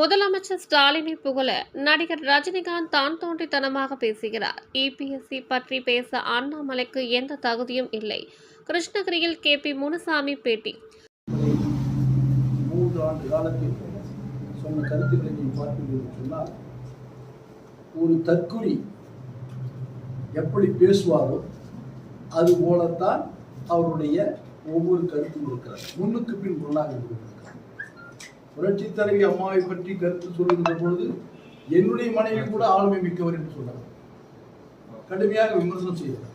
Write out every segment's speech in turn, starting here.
முதலமைச்சர் ஸ்டாலினை புகழ நடிகர் ரஜினிகாந்த் தான் தோன்றித்தனமாக பேசுகிறார். இபிஎஸ்சி பற்றி பேச அண்ணாமலைக்கு எந்த தகுதியும் இல்லை. கிருஷ்ணகிரியில் கே பி முனுசாமி பேட்டி. ஒரு தற்குறி எப்படி பேசுவாரோ அது போலத்தான் அவருடைய ஒவ்வொரு கருத்தும் இருக்கிறது. முன்னுக்கு பின் முரணாக இருக்கிறது புரட்சி தலைவி அம்மாவை பற்றி கருத்து சொல்லுகின்ற பொழுது என்னுடைய மனைவி கூட ஆளுமை மிக்கவர் என்று சொன்னார் கடுமையாக விமர்சனம் செய்கிறார்.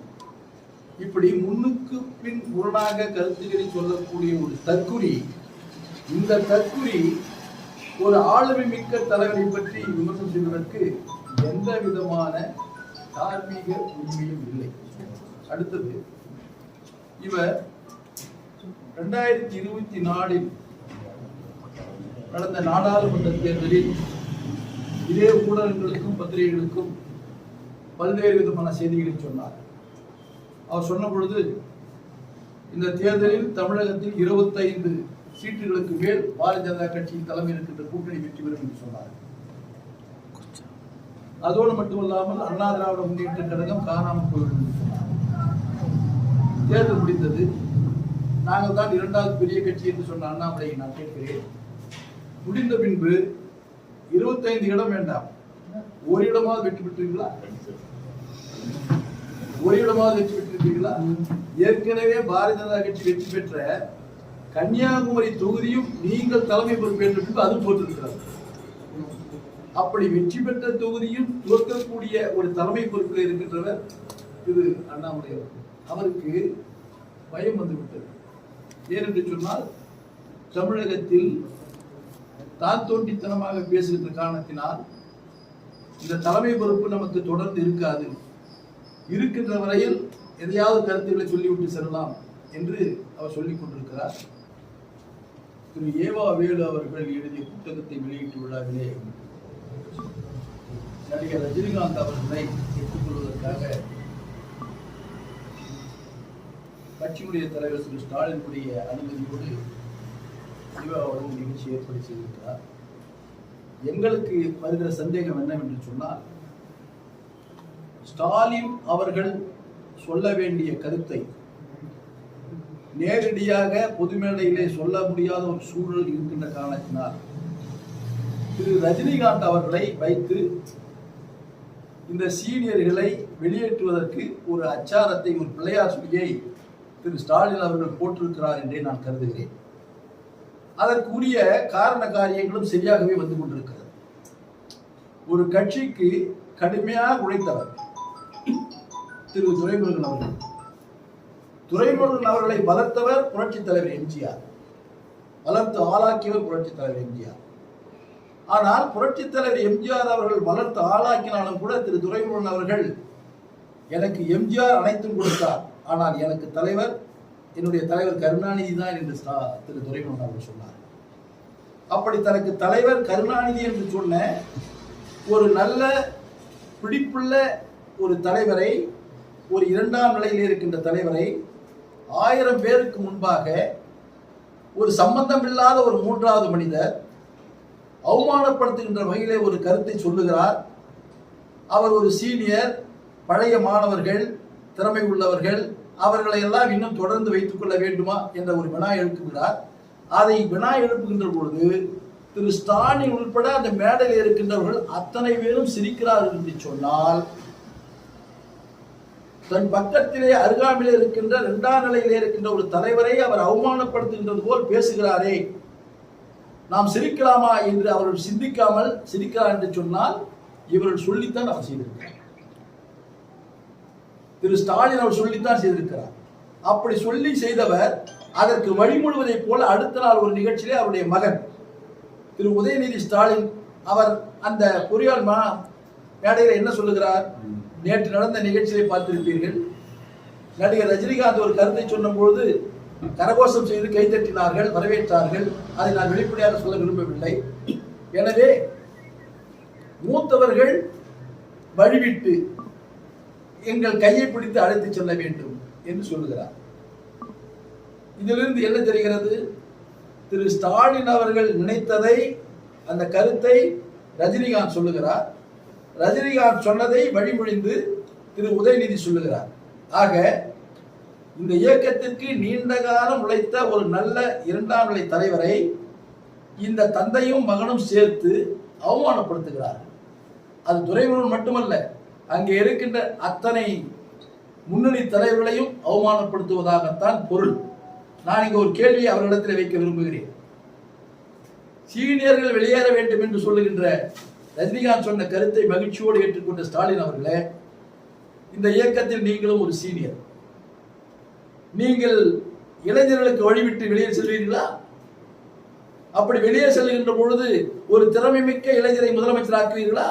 இப்படி முன்னுக்கு பின் புறனாக கருத்துக்களை சொல்லக்கூடிய ஒரு தற்குறி இந்த தற்குறி ஒரு ஆளுமை மிக்க தலைவரை பற்றி விமர்சனம் செய்வதற்கு எந்த விதமான தார்மீக உரிமையும் இல்லை. அடுத்தது இவர் ரெண்டாயிரத்தி இருபத்தி நாலில் நடந்த நாடாளுமன்ற தேர்தலில் இதே ஊடகங்களுக்கும் பத்திரிகைகளுக்கும் பல்வேறு விதமான செய்திகளை சொன்னார். அவர் சொன்ன பொழுது இந்த தேர்தலில் தமிழகத்தில் இருபத்தைந்து சீட்டுகளுக்கு மேல் பாரதிய ஜனதா கட்சியின் தலைமை இருக்கின்ற கூட்டணி வெற்றி பெறும் என்று சொன்னார். அதோடு மட்டுமல்லாமல் அண்ணா திராவிட முன்னேற்ற கழகம் காணாமல் போய்விடும் என்று சொன்னார். தேர்தல் முடிந்தது. நாங்கள் தான் இரண்டாவது பெரிய கட்சி என்று சொன்ன அண்ணாமலையை நான் கேட்கிறேன். முடிந்த பின்பு இருபத்தைந்து இடம் வேண்டாம். ஒரு இடமாவது வெற்றி பெற்றீர்களா ஒரு இடமாவது வெற்றி பெற்றிருக்கீங்களா? ஏற்கனவே பாரதிய ஜனதா கட்சி வெற்றி பெற்ற கன்னியாகுமரி தொகுதியும் நீங்கள் தலைமை பொறுப்பேற்ற பின்பு அது போட்டிருக்கிறது அப்படி வெற்றி பெற்ற தொகுதியும் துவக்கக்கூடிய ஒரு தலைமை பொறுப்பில் இருக்கின்றவர் திரு அண்ணாமலை அவருக்கு பயம் வந்துவிட்டது. ஏனென்று சொன்னால் தமிழகத்தில் தான் தோண்டித்தனமாக பேசுகின்ற காரணத்தினால் இந்த தலைமை பொறுப்பு நமக்கு தொடர்ந்து இருக்காது. இருக்கின்ற வரையில் எதையாவது கருத்துக்களை சொல்லிவிட்டு செல்லலாம் என்று அவர் சொல்லிக் கொண்டிருக்கிறார். திரு. ஏவா வேலு அவர்கள் எழுதிய புத்தகத்தை வெளியிட்டு விழாவிலே நடிகர் ரஜினிகாந்த் அவர்களை ஏற்றுக்கொள்வதற்காக கட்சியுடைய தலைவர் திரு. ஸ்டாலினுடைய அனுமதியோடு சிவா நிகழ்ச்சி ஏற்பாடு செய்திருக்கிறார் எங்களுக்கு வருகிற சந்தேகம் என்னவென்று சொன்னால் ஸ்டாலின் அவர்கள் சொல்ல வேண்டிய கருத்தை நேரடியாக பொது மேடையிலே சொல்ல முடியாத ஒரு சூழல் இருக்கின்ற காரணத்தினால் திரு. ரஜினிகாந்த் அவர்களை வைத்து இந்த சீனியர்களை வெளியேற்றுவதற்கு ஒரு அச்சாரத்தை ஒரு பிள்ளையார் சொல்லியை திரு. ஸ்டாலின் அவர்கள் போட்டிருக்கிறார் என்றே நான் கருதுகிறேன். அதற்குரிய காரண காரியங்களும் சரியாகவே வந்து கொண்டிருக்கிறது. ஒரு கட்சிக்கு கடுமையாக உழைத்தவர் திரு துரைமுருகன் அவர்கள். துரைமுருகன் அவர்களை வளர்த்தவர் புரட்சி தலைவர் எம்ஜிஆர். வளர்த்து ஆளாக்கியவர் புரட்சி தலைவர் எம்ஜிஆர். ஆனால் புரட்சி தலைவர் எம்ஜிஆர் அவர்கள் வளர்த்து ஆளாக்கினாலும் கூட திரு துரைமுருகன் அவர்கள் எனக்கு எம்ஜிஆர் அனைத்தும் கொடுத்தார். ஆனால் எனக்கு தலைவர் என்னுடைய தலைவர் கருணாநிதி தான் என்று ஸ்டா- திரு துரைமுருகன் அவர்கள் சொன்னார். அப்படி தனக்கு தலைவர் கருணாநிதி என்று சொன்ன ஒரு நல்ல பிடிப்புள்ள ஒரு தலைவரை ஒரு இரண்டாம் நிலையில் இருக்கின்ற தலைவரை ஆயிரம் பேருக்கு முன்பாக ஒரு சம்பந்தம் இல்லாத ஒரு மூன்றாவது மனிதர் அவமானப்படுத்துகின்ற வகையிலே ஒரு கருத்தை சொல்லுகிறார். அவர் ஒரு சீனியர் பழைய மாணவர்கள் திறமை உள்ளவர்கள் அவர்களை எல்லாம் இன்னும் தொடர்ந்து வைத்துக் கொள்ள வேண்டுமா என்ற ஒரு வினா எழுப்புகிறார். அதை வினா எழுப்புகின்ற பொழுது திரு ஸ்டாலின் உள்பட அந்த மேடையில் இருக்கின்றவர்கள் அத்தனை பேரும் சிரிக்கிறார்கள் என்று சொன்னால் தன் பக்கத்திலே அருகாமையிலே இருக்கின்ற இரண்டாம் நிலையிலே இருக்கின்ற ஒரு தலைவரை அவர் அவமானப்படுத்துகின்றது போல் பேசுகிறாரே. நாம் சிரிக்கலாமா என்று அவர்கள் சிந்திக்காமல் சிரிக்கிறார் என்று சொன்னால் இவர்கள் சொல்லித்தான் அவர் செய்திருக்கிறார். திரு ஸ்டாலின் அவர் சொல்லித்தான் செய்திருக்கிறார். அப்படி சொல்லி செய்தவர் அதற்கு வழிமொழிவதைப் போல அடுத்த நாள் ஒரு நிகழ்ச்சியிலே அவருடைய மகன் திரு உதயநிதி ஸ்டாலின் அவர் அந்த பொறியால் மேடையில் என்ன சொல்லுகிறார்? நேற்று நடந்த நிகழ்ச்சியை பார்த்திருப்பீர்கள். நடிகர் ரஜினிகாந்த் ஒரு கருத்தை சொன்னபொழுது கரகோஷம் செய்து கைதட்டினார்கள் வரவேற்றார்கள். அதை நான் வெளிப்படையாக சொல்ல விரும்பவில்லை. எனவே மூத்தவர்கள் வழிவிட்டு எங்கள் கையை பிடித்து அழைத்துச் செல்ல வேண்டும் என்று சொல்லுகிறார். இதிலிருந்து என்ன தெரிகிறது? திரு ஸ்டாலின் அவர்கள் நினைத்ததை அந்த கருத்தை ரஜினிகாந்த் சொல்லுகிறார். ரஜினிகாந்த் சொன்னதை வழிமொழிந்து திரு உதயநிதி சொல்லுகிறார். ஆக இந்த இயக்கத்திற்கு நீண்ட காலம் உழைத்த ஒரு நல்ல இரண்டாம் நிலை தலைவரை இந்த தந்தையும் மகனும் சேர்த்து அவமானப்படுத்துகிறார் அது துறைமுருகன் மட்டுமல்ல அங்கே இருக்கின்ற அத்தனை முன்னணி தலைவர்களையும் அவமானப்படுத்துவதாகத்தான் பொருள். நான் இங்கே ஒரு கேள்வியை அவர்களிடத்தில் வைக்க விரும்புகிறேன். சீனியர்கள் வெளியேற வேண்டும் என்று சொல்லுகின்ற ரஜினிகாந்த் சொன்ன கருத்தை மகிழ்ச்சியோடு ஏற்றுக்கொண்ட ஸ்டாலின் அவர்களே இந்த இயக்கத்தில் நீங்களும் ஒரு சீனியர். நீங்கள் இளைஞர்களுக்கு வழிவிட்டு வெளியே செல்வீர்களா? அப்படி வெளியே செல்கின்ற பொழுது ஒரு திறமை மிக்க இளைஞரை முதலமைச்சராக்குவீர்களா